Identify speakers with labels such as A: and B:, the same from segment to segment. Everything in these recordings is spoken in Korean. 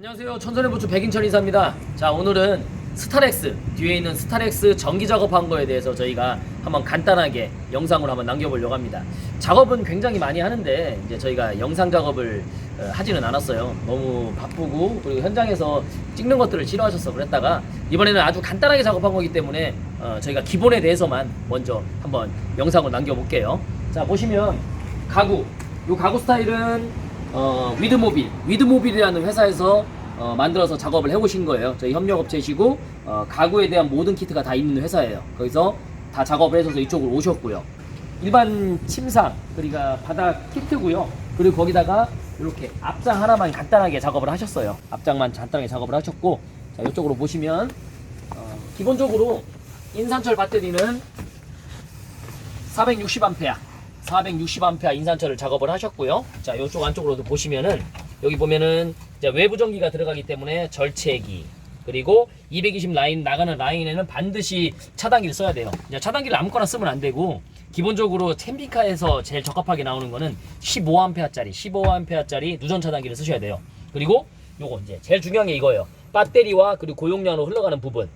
A: 안녕하세요. 천선의 부츠 백인철 인사입니다. 자, 오늘은 스타렉스 뒤에 있는 스타렉스 전기 작업한 거에 대해서 저희가 한번 간단하게 영상을 한번 남겨보려고 합니다. 작업은 굉장히 많이 하는데 이제 저희가 영상 작업을 어, 하지는 않았어요. 너무 바쁘고 그리고 현장에서 찍는 것들을 싫어하셔서 그랬다가 이번에는 아주 간단하게 작업한 거기 때문에 어, 저희가 기본에 대해서만 먼저 한번 영상을 남겨볼게요. 자, 보시면 가구. 요 가구 스타일은 어, 위드모빌, 위드모빌이라는 회사에서 어, 만들어서 작업을 해오신 거예요. 저희 협력업체시고 어, 가구에 대한 모든 키트가 다 있는 회사예요. 거기서 다 작업을 해서 이쪽으로 오셨고요. 일반 침상 그리고 바닥 키트고요. 그리고 거기다가 이렇게 앞장 하나만 간단하게 작업을 하셨어요. 앞장만 간단하게 작업을 하셨고 자 이쪽으로 보시면 어, 기본적으로 인산철 배터리는 460A 460A 인산철을 작업을 하셨고요. 자, 이쪽 안쪽으로도 보시면은 여기 보면은 외부 전기가 들어가기 때문에 절체기 그리고 220 라인 나가는 라인에는 반드시 차단기를 써야 돼요. 차단기를 아무거나 쓰면 안 되고 기본적으로 템비카에서 제일 적합하게 나오는 거는 15A짜리 15A짜리 누전 차단기를 쓰셔야 돼요. 그리고 요거 이제 제일 중요한 게 이거예요. 배터리와 그리고 고용량으로 흘러가는 부분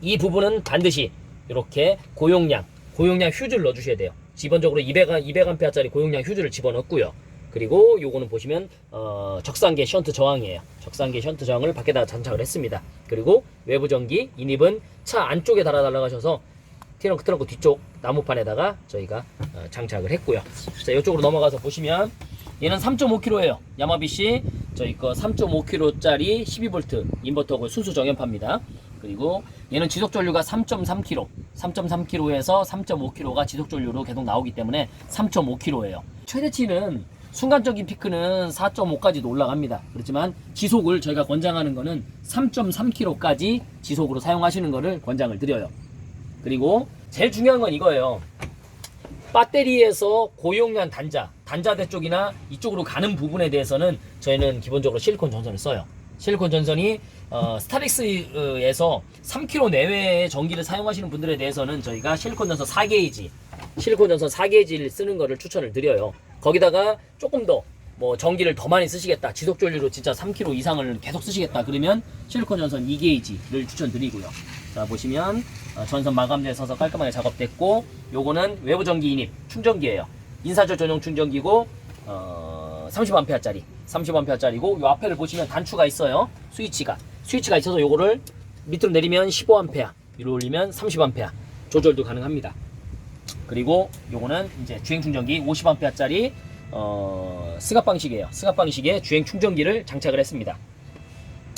A: 이 부분은 반드시 이렇게 고용량, 고용량 휴즈를 넣어 주셔야 돼요. 기본적으로 200, 200A짜리 고용량 휴즈를 집어넣고요. 그리고 요거는 보시면 어, 적상계 션트 저항이에요. 적상계 션트 저항을 밖에다 장착을 했습니다. 그리고 외부 전기 인입은 차 안쪽에 달아달라 하셔서 트렁크 트렁크 뒤쪽 나무판에다가 저희가 어, 장착을 했고요. 자 이쪽으로 넘어가서 보시면 얘는 3.5kg예요. 야마비씨 저희 거 3.5kg짜리 12V 인버터고 순수 정연파입니다. 그리고 얘는 지속 전류가 3.3kg, 3.3kg에서 3.5kg가 지속 전류로 계속 나오기 때문에 3.5kg예요. 최대치는 순간적인 피크는 4.5까지도 올라갑니다. 그렇지만 지속을 저희가 권장하는 거는 3.3kg까지 지속으로 사용하시는 거를 권장을 드려요. 그리고 제일 중요한 건 이거예요. 배터리에서 고용량 단자, 단자대 쪽이나 이쪽으로 가는 부분에 대해서는 저희는 기본적으로 실리콘 전선을 써요. 실리콘 전선이 어, 스타렉스에서 3km 내외의 전기를 사용하시는 분들에 대해서는 저희가 실리콘 전선 4게이지, 실리콘 전선 4게이지를 쓰는 거를 추천을 드려요. 거기다가 조금 더 뭐 전기를 더 많이 쓰시겠다, 지속 전류로 진짜 3km 이상을 계속 쓰시겠다 그러면 실리콘 전선 2게이지를 추천드리고요. 자 보시면 어, 전선 마감재에 서서 깔끔하게 작업됐고 요거는 외부 전기 인입 충전기예요. 인사철 전용 충전기고 어, 30A짜리 30A짜리고 요 앞에를 보시면 단추가 있어요. 스위치가 스위치가 있어서 요거를 밑으로 내리면 15A 위로 올리면 30A 조절도 가능합니다. 그리고 요거는 이제 주행 충전기 50A짜리 어, 스갑 방식이에요. 스갑 방식에 주행 충전기를 장착을 했습니다.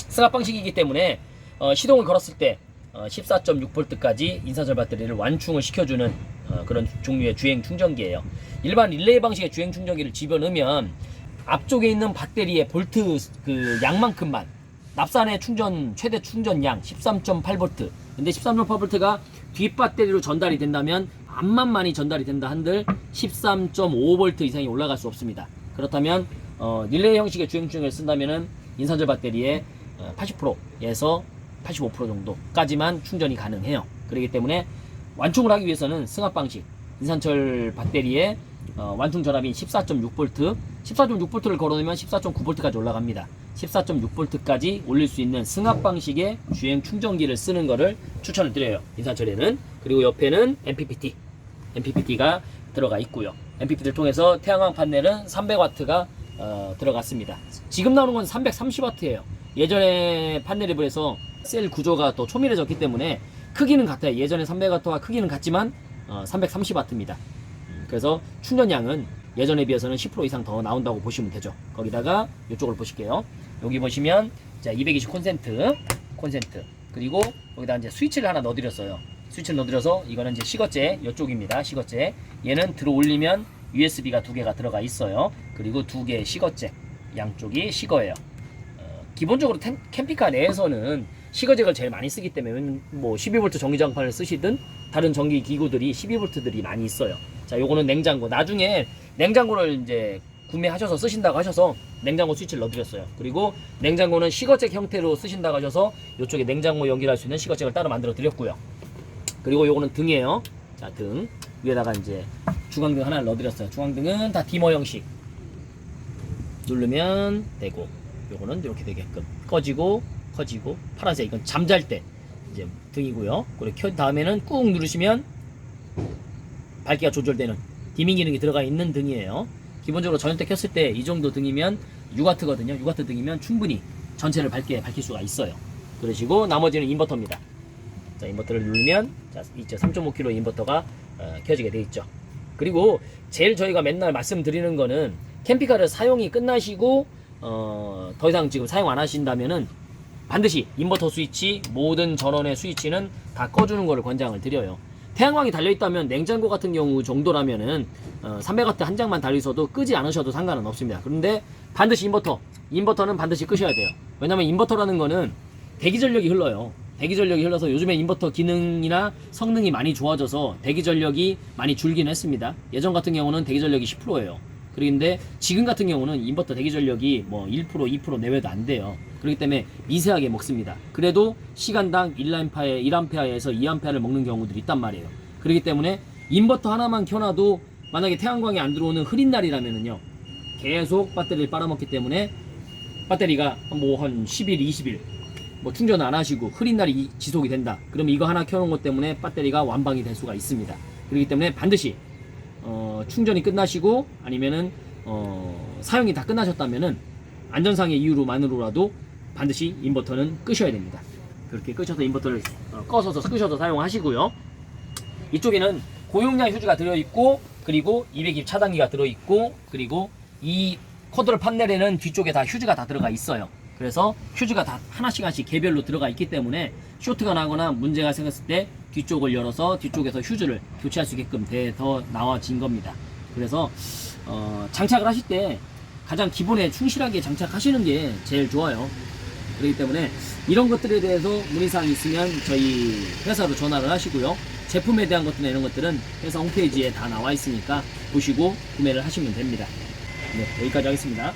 A: 스갑 방식이기 때문에 어, 시동을 걸었을 때 어, 14.6V까지 인산철 배터리를 완충을 시켜주는 어, 그런 종류의 주행 충전기예요. 일반 릴레이 방식의 주행 충전기를 집어넣으면 앞쪽에 있는 배터리의 볼트 그 양만큼만 납산의 충전 최대 충전량 13.8V. 근데 13.8V가 뒷 배터리로 전달이 된다면 앞만만이 전달이 된다 한들 13.5V 이상이 올라갈 수 없습니다. 그렇다면 어, 릴레이 형식의 주행 충전을 쓴다면은 인산철 배터리의 어, 80%에서 85% 정도까지만 충전이 가능해요. 그렇기 때문에 완충을 하기 위해서는 승합 방식 인산철 배터리의 어, 완충 전압인 14.6V, 14.6V를 걸어놓으면 14.9V까지 올라갑니다. 14.6V까지 올릴 수 있는 승합 방식의 주행 충전기를 쓰는 것을 추천을 드려요. 인산철에는 그리고 옆에는 MPPT, MPPT가 들어가 있고요. MPPT를 통해서 태양광 판넬은 300W가 어, 들어갔습니다. 지금 나오는 건 330W예요. 예전에 판넬에 비해서 셀 구조가 또 초밀해졌기 때문에 크기는 같아요. 예전에 300W와 크기는 같지만 어, 330W입니다. 그래서 충전량은 예전에 비해서는 10% 이상 더 나온다고 보시면 되죠. 거기다가 이쪽을 보실게요. 여기 보시면 자, 220 콘센트, 콘센트. 그리고 여기다 이제 스위치를 하나 넣어드렸어요. 스위치를 넣어드려서 이거는 이제 시거제 이쪽입니다. 시거제. 얘는 들어 올리면 USB가 두 개가 들어가 있어요. 그리고 두 개의 시거제. 양쪽이 시거예요. 어, 기본적으로 텐, 캠핑카 내에서는 시거잭을 제일 많이 쓰기 때문에 뭐 12V 전기장판을 쓰시든 다른 전기 기구들이 12V들이 많이 있어요. 자, 요거는 냉장고. 나중에 냉장고를 이제 구매하셔서 쓰신다고 하셔서 냉장고 스위치를 넣어드렸어요. 그리고 냉장고는 시거잭 형태로 쓰신다고 하셔서 이쪽에 냉장고 연결할 수 있는 시거잭을 따로 만들어 드렸고요. 그리고 요거는 등이에요. 자, 등. 위에다가 이제 중앙등 하나를 넣어드렸어요. 중앙등은 다 디머 형식. 누르면 되고, 요거는 이렇게 되게끔. 꺼지고 커지고 파란색 이건 잠잘 때 이제 등이고요. 그리고 켠 다음에는 꾹 누르시면 밝기가 조절되는 디밍 기능이 들어가 있는 등이에요. 기본적으로 전원 때 켰을 때 이 정도 등이면 6W거든요. 6W 등이면 충분히 전체를 밝게 밝힐 수가 있어요. 그러시고 나머지는 인버터입니다. 자, 인버터를 누르면 자, 있죠. 3.5kg 인버터가 어, 켜지게 돼 있죠. 그리고 제일 저희가 맨날 말씀드리는 거는 캠핑카를 사용이 끝나시고 어, 더 이상 지금 사용 안 하신다면은 반드시 인버터 스위치 모든 전원의 스위치는 다 꺼주는 것을 권장을 드려요. 태양광이 달려 있다면 냉장고 같은 경우 정도라면은 어, 300W 한 장만 달려 있어도 끄지 않으셔도 상관은 없습니다. 그런데 반드시 인버터, 인버터는 반드시 끄셔야 돼요. 왜냐면 인버터라는 거는 대기 전력이 흘러요. 대기 전력이 흘러서 요즘에 인버터 기능이나 성능이 많이 좋아져서 대기 전력이 많이 줄긴 했습니다. 예전 같은 경우는 대기 전력이 10%예요. 그런데 지금 같은 경우는 인버터 대기 전력이 뭐 1%, 2% 내외도 안 돼요. 그렇기 때문에 미세하게 먹습니다. 그래도 시간당 1A, 1A에서 2A를 먹는 경우들이 있단 말이에요. 그렇기 때문에 인버터 하나만 켜놔도 만약에 태양광이 안 들어오는 흐린 날이라면은요. 계속 배터리를 빨아먹기 때문에 배터리가 뭐 한 10일, 20일 뭐 충전 안 하시고 흐린 날이 이- 지속이 된다. 그럼 이거 하나 켜놓은 것 때문에 배터리가 완방이 될 수가 있습니다. 그렇기 때문에 반드시 어, 충전이 끝나시고 아니면은 어, 사용이 다 끝나셨다면은 안전상의 이유로만으로라도 반드시 인버터는 끄셔야 됩니다. 그렇게 끄셔서 인버터를 어, 꺼서서 끄셔서 사용하시고요. 이쪽에는 고용량 휴지가 들어있고 그리고 220 차단기가 들어있고 그리고 이 컨트롤 판넬에는 뒤쪽에 다 휴지가 다 들어가 있어요. 그래서 휴지가 다 하나씩 하나씩 개별로 들어가 있기 때문에 쇼트가 나거나 문제가 생겼을 때 뒤쪽을 열어서 뒤쪽에서 휴지를 교체할 수 있게끔 돼- 더 나와진 겁니다. 그래서 어, 장착을 하실 때 가장 기본에 충실하게 장착하시는 게 제일 좋아요. 그렇기 때문에 이런 것들에 대해서 문의사항이 있으면 저희 회사로 전화를 하시고요. 제품에 대한 것들이나 이런 것들은 회사 홈페이지에 다 나와 있으니까 보시고 구매를 하시면 됩니다. 네, 여기까지 하겠습니다.